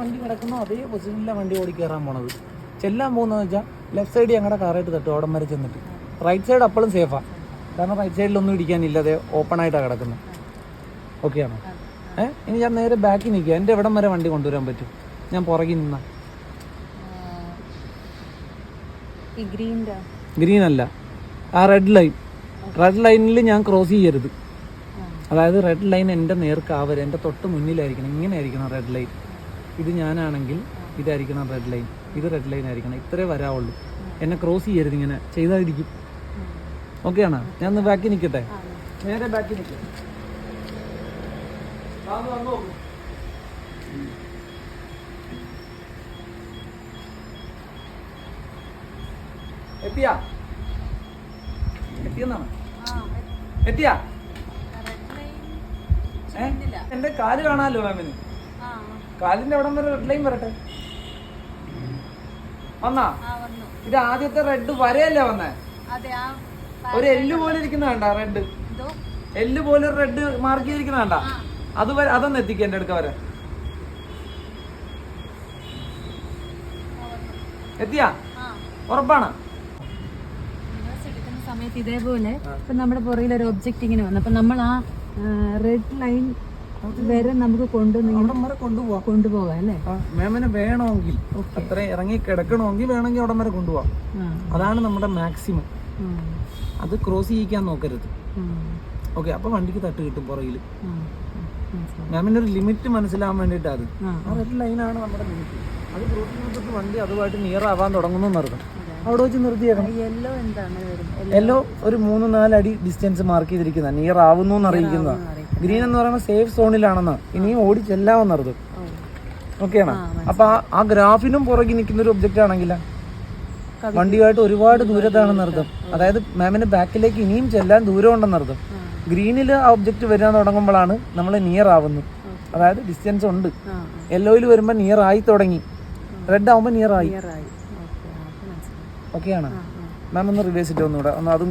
വണ്ടി കിടക്കുന്നോ അതേ പൊസിഷനിലാണ് വണ്ടി ഓടി കയറാൻ പോണത്. ചെല്ലാൻ പോകുന്നതെന്ന് വെച്ചാൽ ലെഫ്റ്റ് സൈഡ് ഞങ്ങളുടെ കാറായിട്ട് തട്ടും അവിടം വരെ ചെന്നിട്ട്. റൈറ്റ് സൈഡ് അപ്പോഴും സേഫാണ് കാരണം റൈറ്റ് സൈഡിലൊന്നും ഇടിക്കാനില്ല അതേ ഓപ്പൺ ആയിട്ടാണ് കിടക്കുന്നത് ഓക്കെ ആണോ? ഏഹ് ഇനി ഞാൻ നേരെ ബാക്കിൽ നിൽക്കുക എന്റെ എവിടം വരെ വണ്ടി കൊണ്ടുവരാൻ പറ്റും. ഞാൻ പുറകിൽ നിന്നാ. ഗ്രീൻ അല്ല. ആ റെഡ് ലൈൻ റെഡ് ലൈനിൽ ഞാൻ ക്രോസ് ചെയ്യരുത്. അതായത് റെഡ് ലൈൻ എന്റെ നേർക്കാവരുത് എന്റെ തൊട്ട് മുന്നിലായിരിക്കണം. ഇങ്ങനെ ആയിരിക്കണം റെഡ് ലൈൻ ഇത് ഞാനാണെങ്കിൽ ഇതായിരിക്കണം റെഡ് ലൈൻ ഇത് റെഡ് ലൈൻ ആയിരിക്കണം. ഇത്രേ വരാവുള്ളൂ. എന്നെ ക്രോസ് ചെയ്യരുത് ഇങ്ങനെ. ചെയ്തായിരിക്കും ഓക്കെ ആണോ? ഞാൻ ഒന്ന് ബാക്കി നിൽക്കട്ടെ? നേരെ ബാക്കി നിൽക്കാം. എത്തിയാ? എത്തിയെന്നാണ് എത്തിയാ? എന്റെ കാൽ കാണാലോ മാമിന് കാലിന്റെ അവിടം വരെ റെഡ് ലൈൻ വരട്ടെ? വന്നാ? ഇത് ആദ്യത്തെ റെഡ് വരെയല്ലേ വന്നേ? അതെ ആ ഒരു എല്ല് പോലെ ഇരിക്കുന്ന കണ്ട റെഡ് എല്ല് പോലെ റെഡ് മാർക്ക് ചെയ്തിരിക്കുന്ന കണ്ട? അത് വരെ അതൊന്ന് എത്തിക്കുക എന്റെ അടുക്ക വരെ. എത്തിയാ? ഉറപ്പാണ്. സമയത്ത് ഇതേപോലെ ഇപ്പൊ നമ്മുടെ പുറകിൽ ഒരു ഒബ്ജക്റ്റ് ഇങ്ങനെ വന്നു. അപ്പൊ നമ്മൾ ആ റെഡ് ലൈൻ വരെ നമുക്ക് കൊണ്ടുപോവാം. കൊണ്ടുപോകാം അല്ലേ? മാമിന് വേണമെങ്കിൽ അത്ര ഇറങ്ങി കിടക്കണമെങ്കിൽ വേണമെങ്കിൽ അവിടം വരെ കൊണ്ടുപോവാം. അതാണ് നമ്മുടെ മാക്സിമം. അത് ക്രോസ് ചെയ്യിക്കാൻ നോക്കരുത്. ഓക്കെ അപ്പൊ വണ്ടിക്ക് തട്ട് കിട്ടും പുറകിൽ. ആ, മാമിന്റെ ഒരു ലിമിറ്റ് മനസ്സിലാവാൻ വേണ്ടിയിട്ട് അത് ആ, ആ റെഡ് ലൈനാണ് നമ്മുടെ ലിമിറ്റ്. അത് ക്രോസ് ചെയ്തിട്ട് വണ്ടി അതുമായിട്ട് നിയർ ആവാൻ തുടങ്ങുന്നു എന്നർത്ഥം അവിടെ വെച്ച് നിർത്തിയേക്കണം. യെല്ലോ എന്താണ് എല്ലോ ഒരു മൂന്ന് നാല് അടി ഡിസ്റ്റൻസ് മാർക്ക് ചെയ്തിരിക്കുന്ന. നിയർ ആവുന്നു എന്ന് അറിയിക്കുന്നതാണ് ഗ്രീൻ എന്ന് പറയുമ്പോൾ സേഫ് സോണിലാണെന്ന് ഇനിയും ഓടി ചെല്ലാമെന്നർത്ഥം ഓക്കെയാണ് അപ്പൊ ആ- ഗ്രാഫിനും പുറകിൽ നിൽക്കുന്ന ഒരു ഒബ്ജക്റ്റ് ആണെങ്കില വണ്ടിയുമായിട്ട് ഒരുപാട് ദൂരത്താണെന്ന് അർത്ഥം അതായത് മാമിന് ബാക്കിലേക്ക് ഇനിയും ചെല്ലാൻ ദൂരം ഉണ്ടെന്നർത്ഥം ഗ്രീനിൽ ആ ഒബ്ജക്റ്റ് വരാൻ തുടങ്ങുമ്പോഴാണ് നമ്മൾ നിയർ ആവുന്നത്. അതായത് ഡിസ്റ്റൻസ് ഉണ്ട്. യെല്ലോയിൽ വരുമ്പോൾ നിയർ ആയി തുടങ്ങി. റെഡ് ആവുമ്പോൾ നിയർ ആയി. ഓക്കെയാണ്. മാം ഒന്ന് റിവേഴ്സ് ഇട്ട് ഒന്നുകൂടെ. ഒന്ന് അതും